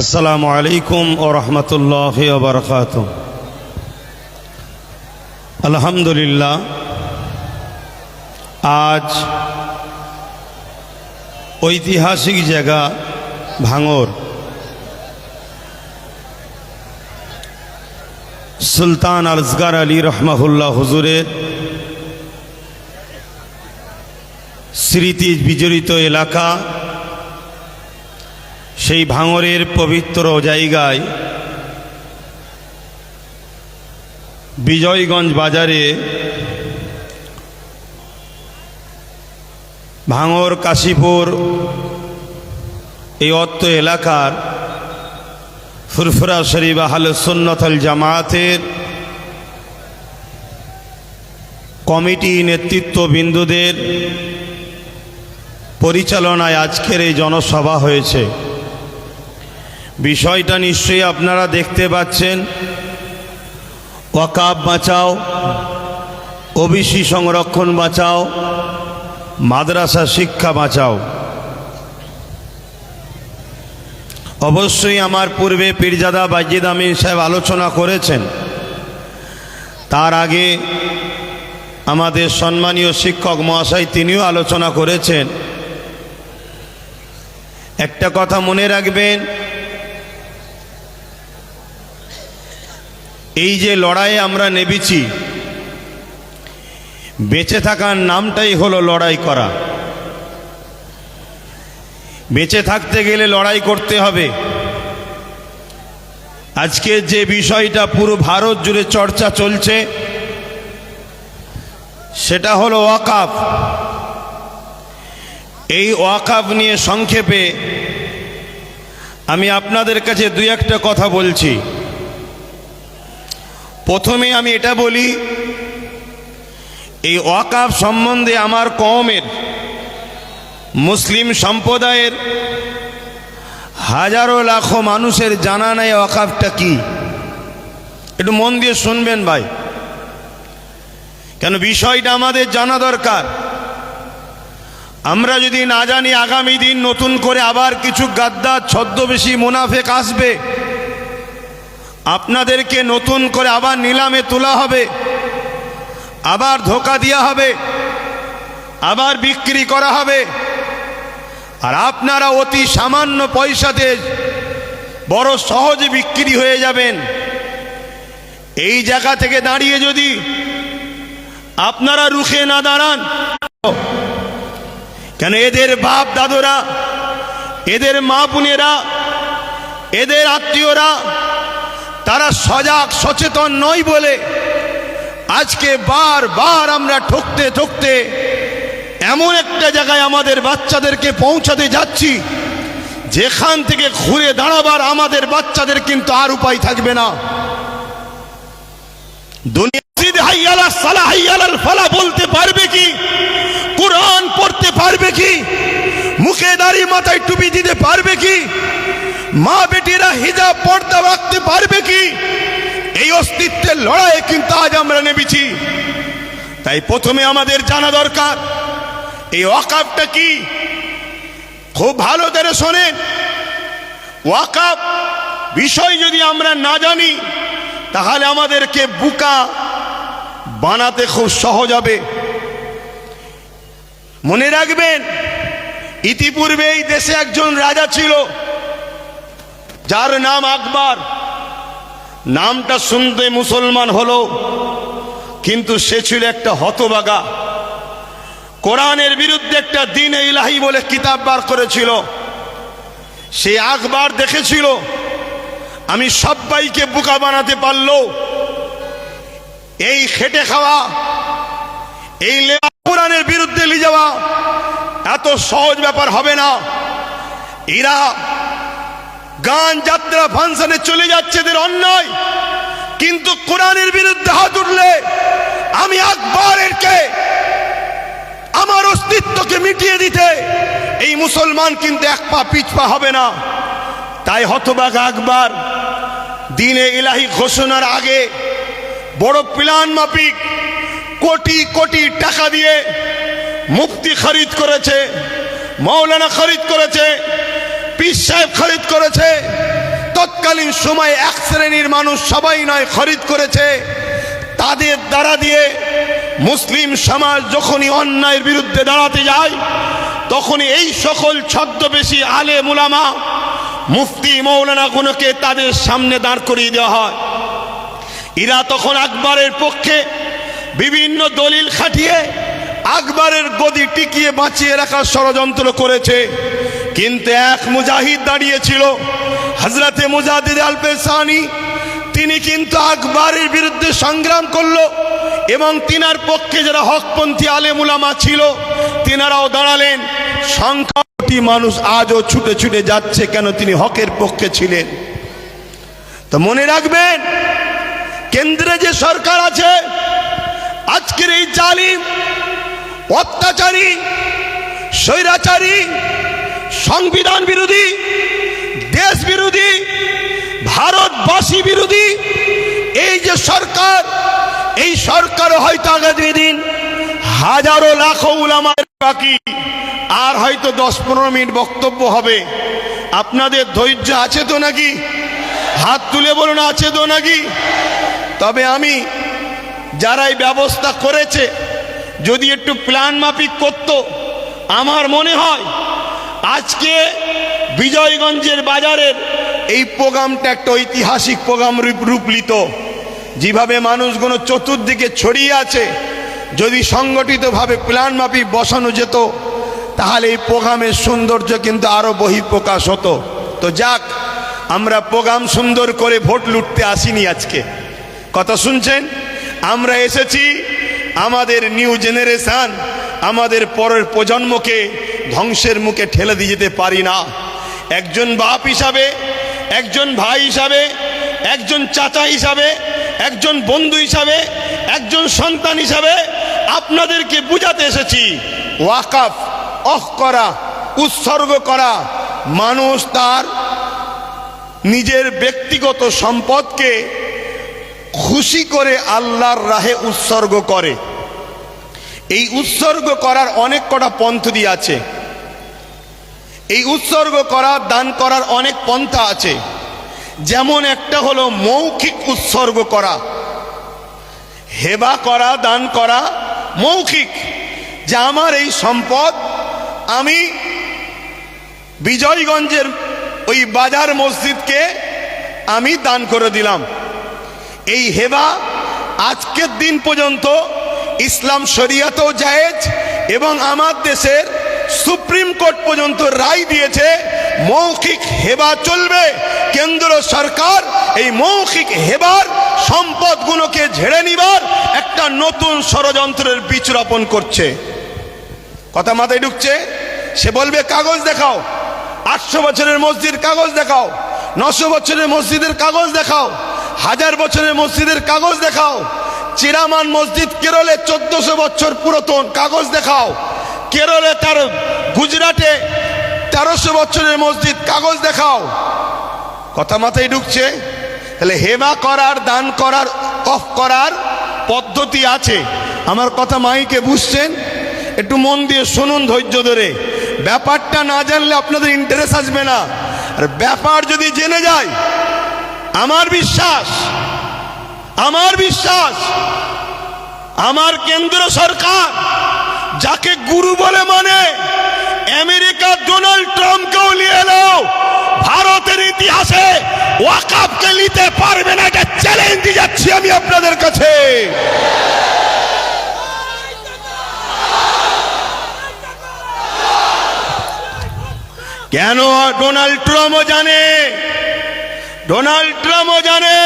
আসসালামু আলাইকুম ও রহমতুল্লাহ বরকাত আলহামদুলিল্লাহ, আজ ঐতিহাসিক জায়গা ভাঙর। সুলতান আলসগার আলী রহমাহুল্লাহ হুজুরের স্মৃতি বিজড়িত এলাকা সেই ভাঙরের পবিত্র জায়গায় বিজয়গঞ্জ বাজারে ভাঙর কাশীপুর এই অত্ত এলাকার ফুরফুরা শরীফ আহল সুন্নতল জামায়াতের কমিটি নেতৃত্ববিন্দুদের পরিচালনায় আজকের এই জনসভা হয়েছে। বিষয়টা নিশ্চয়ই আপনারা দেখতে পাচ্ছেন। ওয়াকাব বাঁচাও, ওবিসি সংরক্ষণ বাঁচাও, মাদ্রাসা শিক্ষা বাঁচাও। অবশ্যই আমার পূর্বে পীরজাদা বাজিদ আমিন সাহেব আলোচনা করেছেন। তার আগে আমাদের সম্মানীয় শিক্ষক মহাশয় তিনিও আলোচনা করেছেন। একটা কথা মনে রাখবেন এই যে লড়াইয়ে আমরা নেবেছি বেঁচে থাকার নামটাই হলো লড়াই করা। বেঁচে থাকতে গেলে লড়াই করতে হবে। আজকে যে বিষয়টা পুরো ভারত জুড়ে চর্চা চলছে, সেটা হলো ওয়াকাফ। এই ওয়াকাফ নিয়ে সংক্ষেপে আমি আপনাদের কাছে দুই একটা কথা বলছি। প্রথমে আমি এটা বলি, এই ওয়াকাফ সম্বন্ধে আমার কমের মুসলিম সম্প্রদায়ের হাজারো লাখো মানুষের জানা নেই ওয়াকাফটা কি। একটু মন দিয়ে শুনবেন ভাই। কেন বিষয়টা আমাদের জানা দরকার। আমরা যদি না জানি আগামী দিন নতুন করে আবার কিছু গাদ্দার, ছদ্মবেশী মুনাফেক আসবে। আপনাদেরকে নতুন করে আবার নিলামে তোলা হবে, আবার ধোকা দেওয়া হবে, আবার বিক্রি করা হবে। আর আপনারা অতি সামান্য পয়সাতে বড় সহজে বিক্রি হয়ে যাবেন। এই জায়গা থেকে দাঁড়িয়ে যদি আপনারা রুখে না দাঁড়ান, কেন এদের বাপ দাদুরা, এদের মা বোনেরা, এদের আত্মীয়রা তারা সজাগ, সচেতন নয় বলে আজকে বার বার আমরা ঠকতে ঠকতে এমন একটা জায়গায় আমাদের বাচ্চাদেরকে পৌঁছাতে যাচ্ছি, যেখান থেকে ঘুরে দাঁড়াবার আমাদের বাচ্চাদের কিন্তু আর উপায় থাকবে না। বলতে পারবে কি? কোরআন পড়তে পারবে কি? মুখে দাড়ি মাথায় টুপি দিতে পারবে কি? মা বেটিরা হিজাব পর্দা রাখতে পারবে কি? এই অস্তিত্বের লড়াই কিন্তু আজ আমরা নেমেছি। তাই প্রথমে আমাদের জানা দরকার, এই ওয়াকাফটা কি? খুব ভালো করে শোনেন। ওয়াকাফ বিষয় যদি আমরা না জানি, তাহলে আমাদেরকে বুকা বানাতে খুব সহজ হবে। মনে রাখবেন ইতিপূর্বে এই দেশে একজন রাজা ছিল। যার নাম আকবর, নামটা শুনতে মুসলমান হলো, কিন্তু সে ছিল একটা হতবাগা। কোরআনের বিরুদ্ধে একটা দিন ইলাহি বলে কিতাব বার করেছিল। সে আকবর দেখেছিল, আমি সবাইকে বোকা বানাতে পারল। এই খেটে খাওয়া, এই কোরআনের বিরুদ্ধে নিয়ে যাওয়া, এত সহজ ব্যাপার হবে না। এরা গান যাত্রা ফাংশনে চলে যাচ্ছে এদের অন্যায়। কিন্তু কোরআনের বিরুদ্ধে হাত উঠলে আমি আকবরেরকে, আমার অস্তিত্বকে মিটিয়ে দিতে এই মুসলমান কিন্তু এক পা পিছপা হবে না। তাই হতবাগ আকবর, দিনে ইলাহি ঘোষণার আগে বড় প্লান মাফিক কোটি কোটি টাকা দিয়ে মুক্তি খরিদ করেছে, মৌলানা খরিদ করেছে পীর সাহেব খরিদ করেছে। তৎকালীন সময় এক শ্রেণির মানুষ সবাই নয়, খরিদ করেছে। তাদের দ্বারা দিয়ে মুসলিম সমাজ যখনই অন্যায়ের বিরুদ্ধে দাঁড়াতে যায়, তখনই এই সকল ছদ্মবেশী আলে মুলামা মুফতি মৌলানাগুলোকে তাদের সামনে দাঁড় করিয়ে দেওয়া হয়। এরা তখন আকবরের পক্ষে বিভিন্ন দলিল খাটিয়ে আকবরের গদি টিকিয়ে বাঁচিয়ে রাখার ষড়যন্ত্র করেছে। কিন্তু এক মুজাহিদ দাঁড়িয়েছিল হজরতে মুজাহিদ আলপেসানি তিনি কিন্তু আকবরের বিরুদ্ধে সংগ্রাম করল এবং তিনার পক্ষে যারা হকপন্থী আলেমুলামা ছিল, তিনারাও দাঁড়ালেন। সংখ্যাটি মানুষ আজও ছুটে ছুটে যাচ্ছে কেন তিনি হকের পক্ষে ছিলেন। তো মনে রাখবেন, কেন্দ্রে যে সরকার আছে, আজকের এই জালিম, অত্যাচারী, স্বৈরাচারী সংবিধান বিরোধী, দেশ বিরোধী, ভারতবাসী বিরোধী, এই যে সরকার, এই সরকার হয়তো আগামী দিন হাজারো লাখো উলামার বাকি আর হয়তো দশ পনেরো মিনিট বক্তব্য হবে। আপনাদের ধৈর্য আছে তো নাকি? হাত তুলে বলুন, আছে তো নাকি? তবে আমি যারা এই ব্যবস্থা করেছে, যদি একটু প্ল্যান মাফিক করত, আমার মনে হয় আজকে বিজয়গঞ্জের বাজারের এই প্রোগ্রামটা একটা ঐতিহাসিক প্রোগ্রাম রূপ- রূপ নিত যেভাবে মানুষগুলো চতুর্দিকে ছড়িয়ে আছে, যদি সংগঠিতভাবে প্ল্যান মাফিক বসানো যেত, তাহলে এই প্রোগ্রামের সৌন্দর্য কিন্তু আরও বহিঃপ্রকাশ হতো। তো যাক, আমরা প্রোগ্রাম সুন্দর করে ভোট লুটতে আসিনি আজকে। কথা শুনছেন? আমরা এসেছি আমাদের নিউ জেনারেশন, আমাদের পরের প্রজন্মকে ধ্বংসের মুখে ঠেলে দিয়ে যেতে পারি না। একজন বাপ হিসাবে, একজন ভাই হিসাবে, একজন চাচা হিসাবে, একজন বন্ধু হিসাবে, একজন সন্তান হিসাবে আপনাদেরকে বুঝাতে এসেছি, ওয়াকাফ অফ করা, উৎসর্গ করা মানুষ তার নিজের ব্যক্তিগত সম্পদকে খুশি করে আল্লাহর রাহে উৎসর্গ করে। এই উৎসর্গ করার অনেক কটা পন্থী আছে। এই উৎসর্গ করা দান করার অনেক পন্থা আছে। যেমন একটা হলো মৌখিক উৎসর্গ করা। হেবা করা, দান করা মৌখিক। যে আমার এই সম্পদ, আমি বিজয়গঞ্জের ওই বাজার মসজিদকে আমি দান করে দিলাম। এই হেবা আজকের দিন পর্যন্ত ইসলাম শরিয়াতেও জায়েজ এবং আমার দেশের সুপ্রিম কোর্ট পর্যন্ত রায় দিয়েছে, মৌখিক হেবা চলবে। কেন্দ্র সরকার এই মৌখিক হেবার সম্পদগুলোকে ঝেড়ে নিবার একটা নতুন ষড়যন্ত্রের বীজ রোপণ করছে। কথা মাথায় ঢুকছে? সে বলবে, কাগজ দেখাও। আটশো বছরের মসজিদ কাগজ দেখাও। নশো বছরের মসজিদের কাগজ দেখাও। হাজার বছরের মসজিদের কাগজ দেখাও। চিরামান মসজিদ কেরলে চোদ্দশো বছর পুরাতন কাগজ দেখাও। কেরলে তার গুজরাটে তেরোশো বছরের মসজিদ কাগজ দেখাও। কথা মাথায় ঢুকছে। তাহলে হেবা করার, দান করার, অফ করার পদ্ধতি আছে। আমার কথা মাইকে বুঝছেন? একটু মন দিয়ে শুনুন ধৈর্য ধরে। ব্যাপারটা না জানলে আপনাদের ইন্টারেস্ট আসবে না। আর ব্যাপার যদি জেনে যায়, আমার বিশ্বাস আমার বিশ্বাস, আমার কেন্দ্র সরকার যাকে গুরু বলে মানে আমেরিকা ডোনাল্ড ট্রাম্পকেও নিয়ে এলো ভারতের ইতিহাসে ওয়াকাপকে নিতে পারবে না, এটা চ্যালেঞ্জ দিয়ে যাচ্ছি আমি আপনাদের কাছে। কেন ডোনাল্ড ট্রাম্পও জানে? ডোনাল্ড ট্রাম্পও জানে।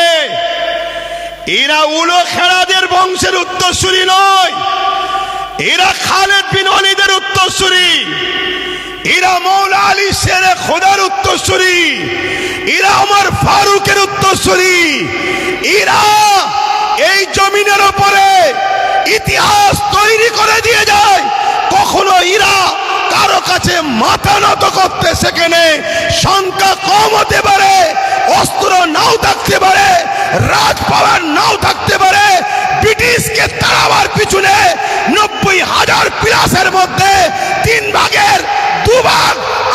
এরা উলো খেলাদের বংশের উত্তরসূরি নয়। এরা খালেদ বিন অলিদের উত্তরসূরি। এরা মৌলা আলী শেরে খোদার উত্তরসূরি। এরা আমার ফারুকের উত্তরসূরি। এরা এই জমিনের ওপরে ইতিহাস তৈরি করে দিয়ে যায়। কখনো ইরা কারও কাছে মাথা নত করতে সেখানে সংখ্যা কম হতে পারে, অস্ত্র নাও থাকতে পারে, রাজ পাওয়ার নাও থাকতে পারে, ব্রিটিশকে তাড়াবার পিছনে নব্বই হাজার পিলাসের মধ্যে তিন ভাগের দুভাগ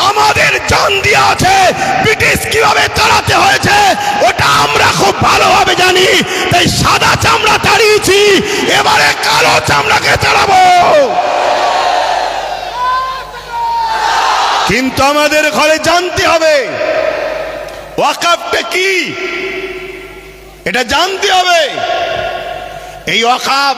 আমাদের জান দিয়ে আছে ব্রিটিশ কীভাবে তাড়াতে হয়েছে ওই তাই সাদা চামড়া তাড়িয়েছি এবারে কালো চামড়াকে তাড়াবো কিন্তু আমাদের ঘরে জানতে হবে, ওয়াকাফটা কি? এটা জানতে হবে। এই ওয়াকাফ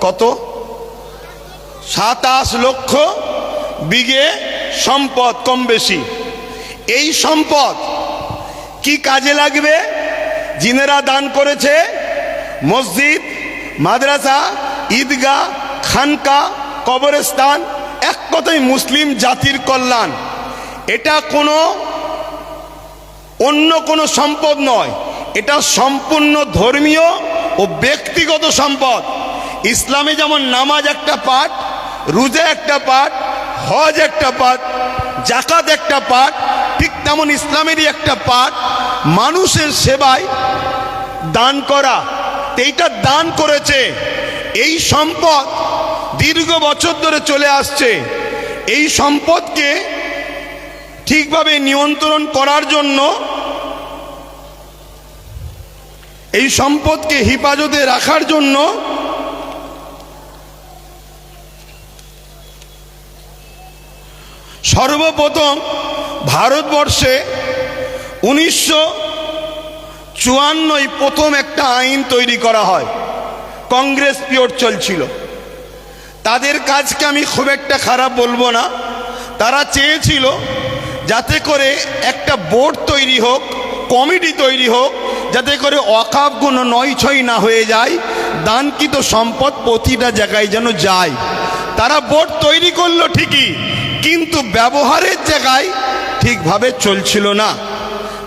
কত? সাতাশ লক্ষ বিঘে সম্পদ কম বেশি। এই সম্পদ কি কাজে লাগবে? জিনেরা দান করেছে, মসজিদ, মাদ্রাসা, ঈদগাহ খানকা কবরস্থান, এক কথায় মুসলিম জাতির কল্যাণ। এটা কোনো অন্য কোনো সম্পদ নয়। এটা সম্পূর্ণ ধর্মীয় ও ব্যক্তিগত সম্পদ। ইসলামে যেমন নামাজ একটা পাঠ, রোজা একটা পাঠ, হজ একটা পাঠ জাকাত একটা পাঠ, ঠিক তেমন ইসলামেরই একটা পাঠ। মানুষের সেবায় দান করা, এইটা দান করেছে। এই সম্পদ দীর্ঘ বছর ধরে চলে আসছে। এই সম্পদকে ঠিকভাবে নিয়ন্ত্রণ করার জন্য এই সম্পদকে হেফাজতে রাখার জন্য সর্বপ্রথম ভারতবর্ষে উনিশশো চুয়ান্নই প্রথম একটা আইন তৈরি করা হয়। কংগ্রেস পিরিয়ড চলছিল। তাদের কাজকে আমি খুব একটা খারাপ বলব না। তারা চেয়েছিল যাতে করে একটা বোর্ড তৈরি হোক, কমিটি তৈরি হোক, যাতে করে অকাপগুলো নয় ছয় না হয়ে যায়, দানকৃত সম্পদ প্রতিটা জায়গায় যেন যায়। তারা বোর্ড তৈরি করল ঠিকই কিন্তু ব্যবহারের জায়গায় ঠিকভাবে চলছিল না।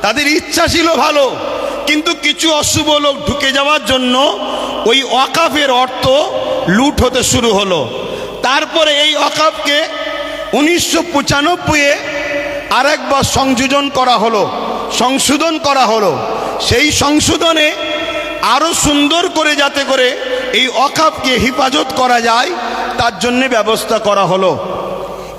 তাদের ইচ্ছা ছিল ভালো, কিন্তু কিছু অশুভ লোক ঢুকে যাওয়ার জন্য ওই অকাফের অর্থ লুট হতে শুরু হলো। তারপরে এই অকাফকে উনিশশো পঁচানব্বইয়ে আরেকবার সংযোজন করা হলো, সংশোধন করা হলো। সেই সংশোধনে আরও সুন্দর করে যাতে করে এই অকাপকে হেফাজত করা যায়, তার জন্যে ব্যবস্থা করা হলো।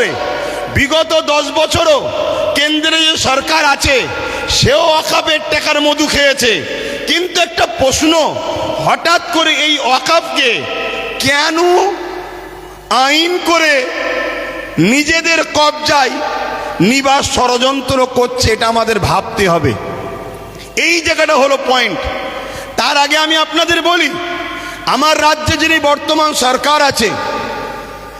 করে বিগত দশ বছরও কেন্দ্রে যে সরকার আছে, সেও অকাপের টাকার মধু খেয়েছে। কিন্তু একটা প্রশ্ন, হঠাৎ করে এই অকাপকে কেন আইন করে নিজেদের কবজায় নিবাস ষড়যন্ত্র করছে, এটা আমাদের ভাবতে হবে। এই জায়গাটা হলো পয়েন্ট তার আগে আমি আপনাদের বলি, আমার রাজ্যে যিনি বর্তমান সরকার আছে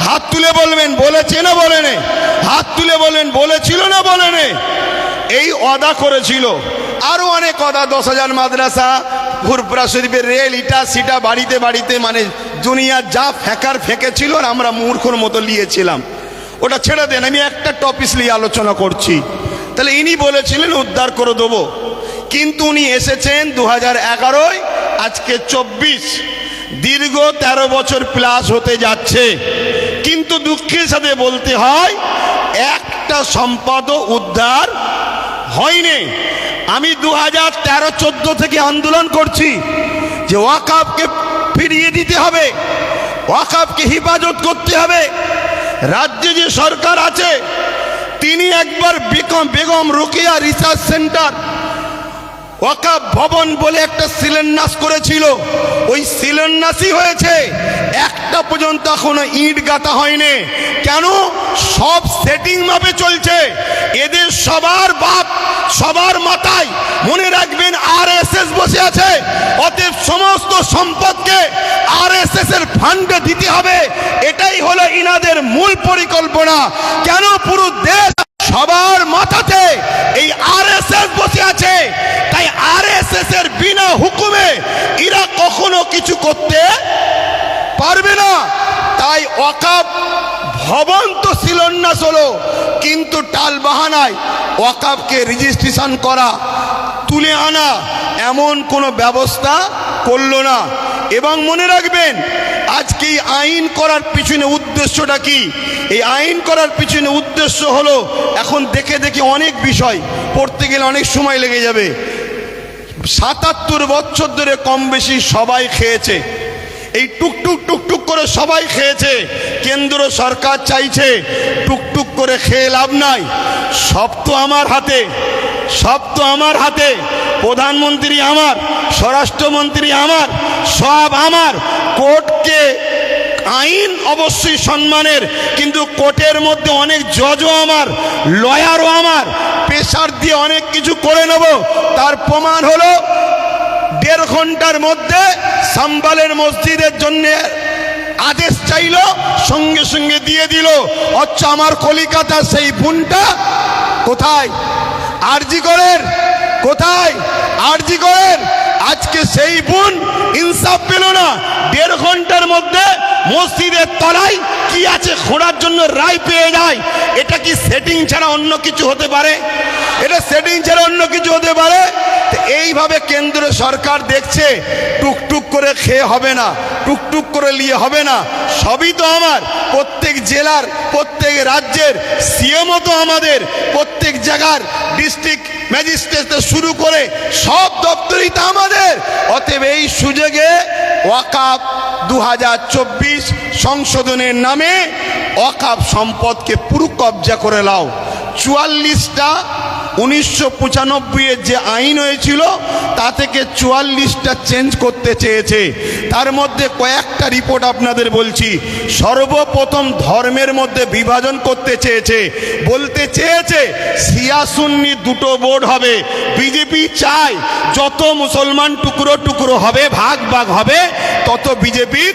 হাত তুলে বলবেন, বলেছে না বলে বলেনে? হাত তুলে বলেন, বলেছিল না বলে বলেনে? এই অদা করেছিল। আরও অনেক অদা, দশ হাজার মাদ্রাসা ফুরপুরা শরীফের রেল, ইটা, সিটা, বাড়িতে বাড়িতে মানে দুনিয়া যা ফেঁকার ফেঁকেছিল আর আমরা মূর্খর মতো নিয়েছিলাম ওটা ছেড়ে দেন, আমি একটা টপিস নিয়ে আলোচনা করছি। তাহলে ইনি বলেছিলেন, উদ্ধার করে দেবো। কিন্তু উনি এসেছেন দু হাজার এগারোয়, আজকে চব্বিশ। দীর্ঘ ১৩ বছর প্লাস হতে যাচ্ছে। কিন্তু দুঃখের সাথে বলতে হয়, একটা সম্পদও উদ্ধার হয়নি। আমি দু হাজার তেরো চোদ্দ থেকে আন্দোলন করছি যে ওয়াকাবকে ফিরিয়ে দিতে হবে, ওয়াকাবকে হেফাজত করতে হবে। রাজ্যে যে সরকার আছে, তিনি একবার বেগম বেগম রোকেয়া রিসার্চ সেন্টার, ওয়াকাব ভবন বলে একটা শিলান্যাস করেছিল। ওই শিলান্যাসই হয়েছে একটা পর্যন্ত এখনও ইট গাঁথা হয়নি। কেন? সব সেটিং মাপে চলছে। এদের সবার বাপ, সবার মাথায় মনে রাখবেন আর বসে আছে। অতএব সমস্ত সম্পদকে আর এর ফান্ডে দিতে হবে। এটাই হলো ইনাদের মূল পরিকল্পনা। কেন পুরো দেশ সবার মাথাতে এই আরএসএস বসে আছে? তাই আরএসএস এর বিনা হুকুমে এরা কখনো কিছু করতে পারবে না। তাই ওয়াকাব ভবন তো শিলান্যাস হলো কিন্তু টাল বাহানায় ওয়াকাবকে রেজিস্ট্রেশন করা, তুলে আনা, এমন কোনো ব্যবস্থা করল না। এবং মনে রাখবেন, আজকে এই আইন করার পিছনে উদ্দেশ্যটা কি? এই আইন করার পিছনে উদ্দেশ্য হলো, এখন দেখে দেখে অনেক বিষয়, পড়তে গেলে অনেক সময় লেগে যাবে। সাতাত্তর বছর ধরে কম বেশি সবাই খেয়েছে। এই টুকটুক টুকটুক করে সবাই খেয়েছে। কেন্দ্র সরকার চাইছে টুকটুক করে খেয়ে লাভ নাই। সব তো আমার হাতে, সব তো আমার হাতে। প্রধানমন্ত্রী আমার, স্বরাষ্ট্রমন্ত্রী আমার, সব আমার। কোর্টকে আইন অবশ্যই সম্মানের, কিন্তু কোর্টের মধ্যে অনেক জজও আমার, লয়ারও আমার। প্রেশার দিয়ে অনেক কিছু করে নেব। তার প্রমাণ হলো দেড় ঘণ্টার মধ্যে সাম্বালের মসজিদের জন্যে আদেশ চাইল, সঙ্গে সঙ্গে দিয়ে দিল। অচ্ছ আমার কলিকাতার সেই বোনটা কোথায়? আরজি করেন কোথায়? আরজি করেন আজকে সেই বোন ইনসাফ পেল না। দেড় ঘণ্টার মধ্যে মসজিদের তলায় কি আছে খোঁড়ার জন্য রায় পেয়ে যায়। এটা কি সেটিং ছাড়া অন্য কিছু হতে পারে? এটা সেটিং ছাড়া অন্য কিছু হতে পারে? এইভাবে কেন্দ্র সরকার দেখছে, টুকটুক করে খেয়ে হবে না, টুকটুক করে নিয়ে হবে না। সবই তো আমার। জেলার, প্রত্যেক রাজ্যের সিএমও তো আমাদের, প্রত্যেক জায়গার ডিস্ট্রিক্ট ম্যাজিস্ট্রেট শুরু করে সব দপ্তরই তো আমাদের। অতএব এই সুযোগে ওয়াকাপ দু সংশোধনের নামে অকাপ সম্পদকে পুরো কবজা করে লাও চুয়াল্লিশটা উনিশশো পঁচানব্বইয়ের যে আইন হয়েছিল, তা থেকে চুয়াল্লিশটা চেঞ্জ করতে চেয়েছে। তার মধ্যে কয়েকটা রিপোর্ট আপনাদের বলছি। সর্বপ্রথম ধর্মের মধ্যে বিভাজন করতে চেয়েছে। বলতে চেয়েছে, সিয়াসুন্নি দুটো বোর্ড হবে। বিজেপি চায়, যত মুসলমান টুকরো টুকরো হবে, ভাগ ভাগ হবে, তত বিজেপির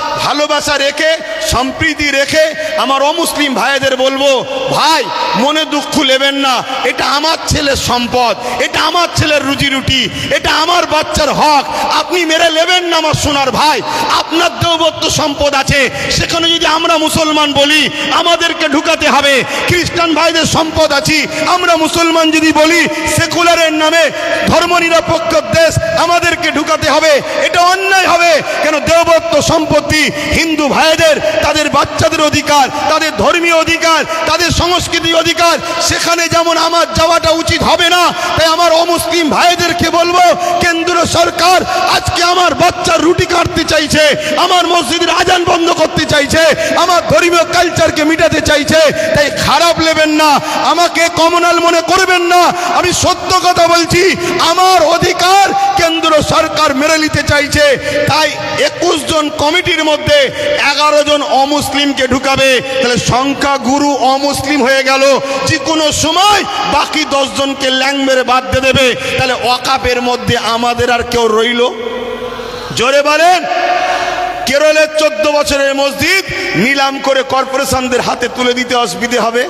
ভালোবাসা রেখে, সম্প্রীতি রেখে আমার অমুসলিম ভাইদের বলব, ভাই, মনে দুঃখ নেবেন না। এটা আমার ছেলের সম্পদ, এটা আমার ছেলের রুজি রুটি এটা আমার বাচ্চার হক। আপনি মেরে নেবেন না আমার সোনার ভাই। আপনার দেবত্ব সম্পদ আছে। সেখানে যদি আমরা মুসলমান বলি, আমাদেরকে ঢুকাতে হবে। খ্রিস্টান ভাইদের সম্পদ আছি। আমরা মুসলমান যদি বলি, সেকুলারের নামে ধর্ম নিরপেক্ষ দেশ আমাদেরকে ঢুকাতে হবে। এটা অন্যায় হবে। কেন দেবত্ব সম্পত্তি হিন্দু ভাইদের, তাদের বাচ্চাদের অধিকার, তাদের ধর্মীয় অধিকার, তাদের সংস্কৃতি অধিকার, সেখানে যেমন আমার যাওয়াটা উচিত হবে না, তাই আমার অমুসলিম ভাইদেরকে বলব, কেন্দ্র সরকার আজকে আমার বাচ্চার রুটি কাটতে চাইছে, আমার মসজিদের আজান বন্ধ করতে চাইছে, আমার ধর্মীয় কালচারকে মিটাতে চাইছে, তাই খারাপ নেবেন না, আমাকে কমনাল মনে করবেন না, আমি সত্য কথা বলছি, আমার অধিকার কেন্দ্র সরকার মেরে নিতে চাইছে, তাই একুশ জন কমিটির মধ্যে এগারো জন অমুসলিমকে ঢুকাবে। তাহলে সংখ্যা গুরু অমুসলিম হয়ে গেল। যে কোনো সময় বাকি দশজনকে ল্যাং মেরে বাদ দিয়ে দেবে। তাহলে অকাপের মধ্যে আমাদের আর কেউ রইল? জোরে বলেন। কেরলের চোদ্দ বছরের মসজিদ নিলাম করে কর্পোরেশনদের হাতে তুলে দিতে অসুবিধে হবে?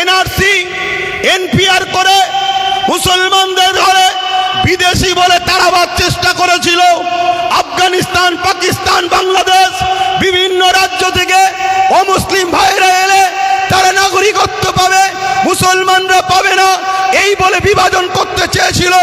এনআরসি, এনপিআর করে মুসলমানদের ধরে বিদেশি বলে তাড়াবার চেষ্টা করেছিল। আফগানিস্তান, পাকিস্তান, বাংলাদেশ, বিভিন্ন রাজ্য থেকে অমুসলিম ভাইরা এলে তারা নাগরিকত্ব পাবে, মুসলমানরা পাবে না। এই বলে বিভাজন করতে চেয়েছিল।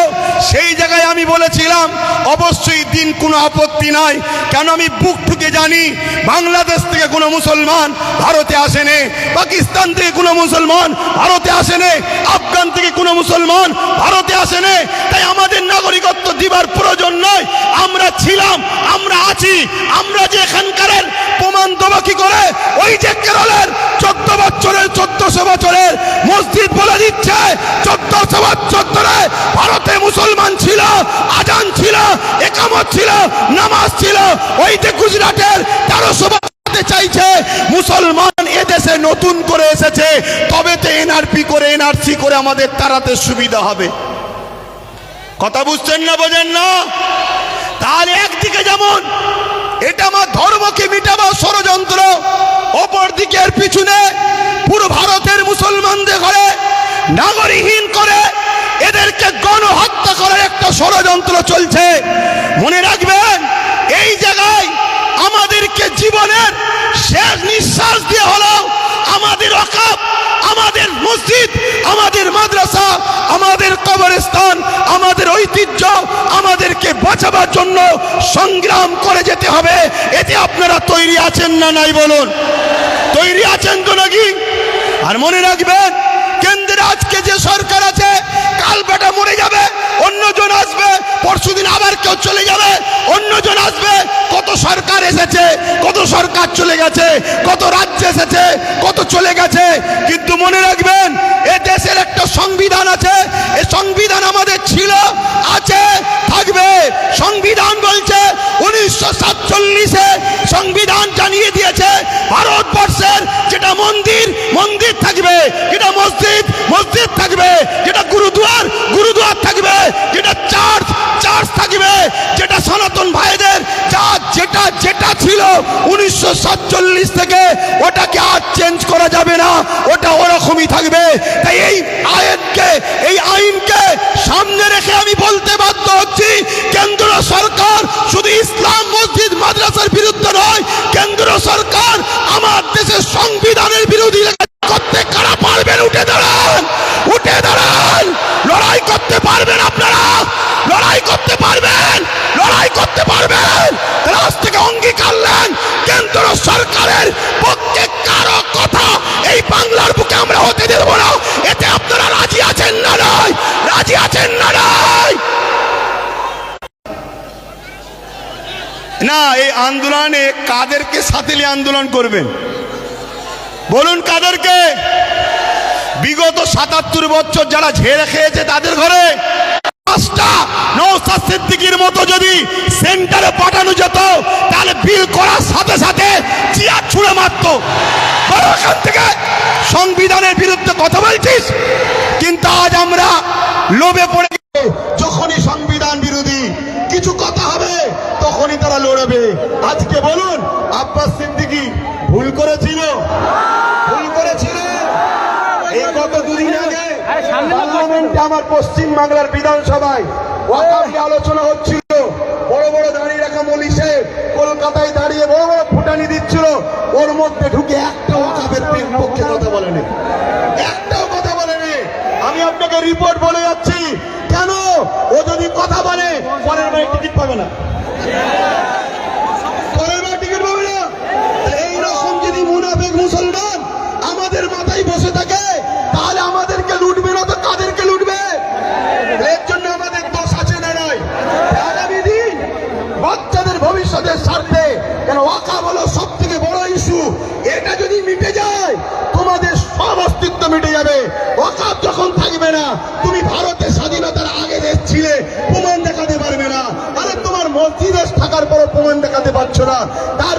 সেই জায়গায় আমি বলেছিলাম, অবশ্যই দিন কোনো আপত্তি নাই। কেন আমি বুক ঠুকে জানি, বাংলাদেশ থেকে কোনো মুসলমান ভারতে আসেনি পাকিস্তান থেকে কোনো মুসলমান ভারতে আসেনি আফগান থেকে কোনো মুসলমান ভারতে আসেনি তাই আমাদের নাগরিকত্ব দিবার প্রয়োজন নয় আমরা ছিলাম, আমরা আছি, আমরা যে এখানকার প্রমাণ দেবো কি করে? ওই যে কেরলের চোদ্দ বছরের, চোদ্দশো বছরের মসজিদ বলে দিচ্ছে, চোদ্দশো বছরে ভারতে মুসলমান ছিল, আজান ছিল, একামত ছিল, নামাজ ছিল। ওই যে গুজরাটের তেরোশো চাইছে, মুসলমান এদেশে নতুন করে এসেছে তবে তো এনআরপি করে, এনআরসি করে আমাদের তাড়াতে সুবিধা হবে। কথা বুঝছেন না, বোঝেন না? তাহলে একদিকে যেমন, এটা আমার ধর্মকে মিটাবার ষড়যন্ত্র অপর দিকের পিছনে পুরো ভারতের মুসলমানদের ঘরে নাগরিকহীন করে এদেরকে গণহত্যা করার একটা ষড়যন্ত্র চলছে। মনে রাখবেন, এই জায়গায় আমাদেরকে জীবনের শেষ নিঃশ্বাস দিয়ে হলো আমাদের অকাপ আমাদের মসজিদ, আমাদের মাদ্রাসা, আমাদের কবরস্থান আমাদের ঐতিহ্য আমাদেরকে বাঁচাবার জন্য সংগ্রাম করে যেতে হবে এতে আপনারা তৈরি আছেন না নাই বলুন? তৈরি আছেন তো নাকি? আর মনে রাখবেন কেন্দ্রে আজকে যে সরকার আছে, কাল বেটা মরে যাবে, অন্যজন আসবে, পরশুদিন আবার কেউ চলে যাবে, অন্যজন আসবে, কত সরকার এসেছে, কত সরকার চলে গেছে, কত রাজ্য এসেছে, কত চলে গেছে, কিন্তু মনে রাখবেন, এ দেশের একটা সংবিধান আছে, এ সংবিধান আমাদের ছিল আছে থাকবে সংবিধান বলছে, উনিশশো সাতচল্লিশে সংবিধান জানিয়ে দিয়েছে ভারতবর্ষের যেটা মন্দির মন্দির থাকবে, যেটা মসজিদ মসজিদ থাকবে, যেটা গুরুদুয়ার গুরুদুয়ার থাকবে, যেটা চার্চ চার্চ থাকবে, যেটা সনাতন ভাইদের যা যেটা যেটা ছিল উনিশশো সাতচল্লিশ থেকে, ওটাকে আর চেঞ্জ করা যাবে না, ওটা ওরকমই থাকবে। তাই এই আইনকে এই আইনকে সামনে রেখে আমি বলতে বাধ্য হচ্ছি কেন্দ্র সরকার শুধু ইসলাম মসজিদ মাদ্রাসার বিরুদ্ধে নয়, কেন্দ্র সরকার আমার দেশের সংবিধানের বিরোধী করতে কারা পারবেন? উঠে দাঁড়ান উঠে দাঁড়ান। লড়াই করতে পারবেন আপনারা? লড়াই করতে পারবেন? লড়াই করতে পারবেন? রাজ থেকে অঙ্গীকার নেন। কেন্দ্র সরকারের পক্ষে কারও কথা এই বাংলার বুকে আমরা হতে দেব না। এতে আপনারা রাজি আছেন না নয়? রাজি আছেন না নয় না, এই আন্দোলনে কাদেরকে সাথে নিয়ে আন্দোলন করবেন? বলুন কাদেরকে। বিগত সাতাত্তর বছর যারা ঝেড়ে খেয়েছে তাদের ঘরে পাঁচটা নৌসাদ সিদ্দিকির মতো যদি সেন্টারে পাঠানো যেত, তাহলে বিল করার সাথে সাথে চেয়ার ছুঁড়ে মারত। থেকে সংবিধানের বিরুদ্ধে কথা বলছিস? কিন্তু আজ আমরা লোভে পড়ে লড়বে আজকে বলুন আব্বাস সিদ্দিকি ভুল করেছিল? ভুল করেছিল? এই গত দুদিন আগে? পার্লামেন্টে আমার পশ্চিম বাংলার বিধানসভায় আলোচনা হচ্ছিল। বড় বড় দাঁড়িয়ে রাখা মলিশে কলকাতায় দাঁড়িয়ে বড় বড় ফুটানি দিচ্ছিল। ওর মধ্যে ঢুকে একটা ওয়াকাফের পক্ষে কথা বলেনি। একটাও কথা বলেনি। আমি আপনাকে রিপোর্ট বলে যাচ্ছি। কেন? ও যদি কথা বলে পরের বারে টিকিট পাবে না পরের বার টিকিট পাবে না তাহলে এইরকম যদি মুনাফেক মুসলমান আমাদের মাথায় বসে থাকে তাহলে আমাদেরকে লুটবে না তো কাদেরকে লুটবে এর জন্য আমাদের দোষ আছে না নয় আগামী দিন বাচ্চাদের ভবিষ্যতের স্বার্থে কেন ওয়াকা হলো সব থেকে বড় ইস্যু এটা যদি মিটে যাবে। অকাপ যখন থাকবে না, তুমি ভারতের স্বাধীনতার আগে দেশ ছিলে, প্রমাণ দেখাতে পারবে না। আরে তোমার মসজিদে থাকার পরও প্রমাণ দেখাতে পারছ না। তার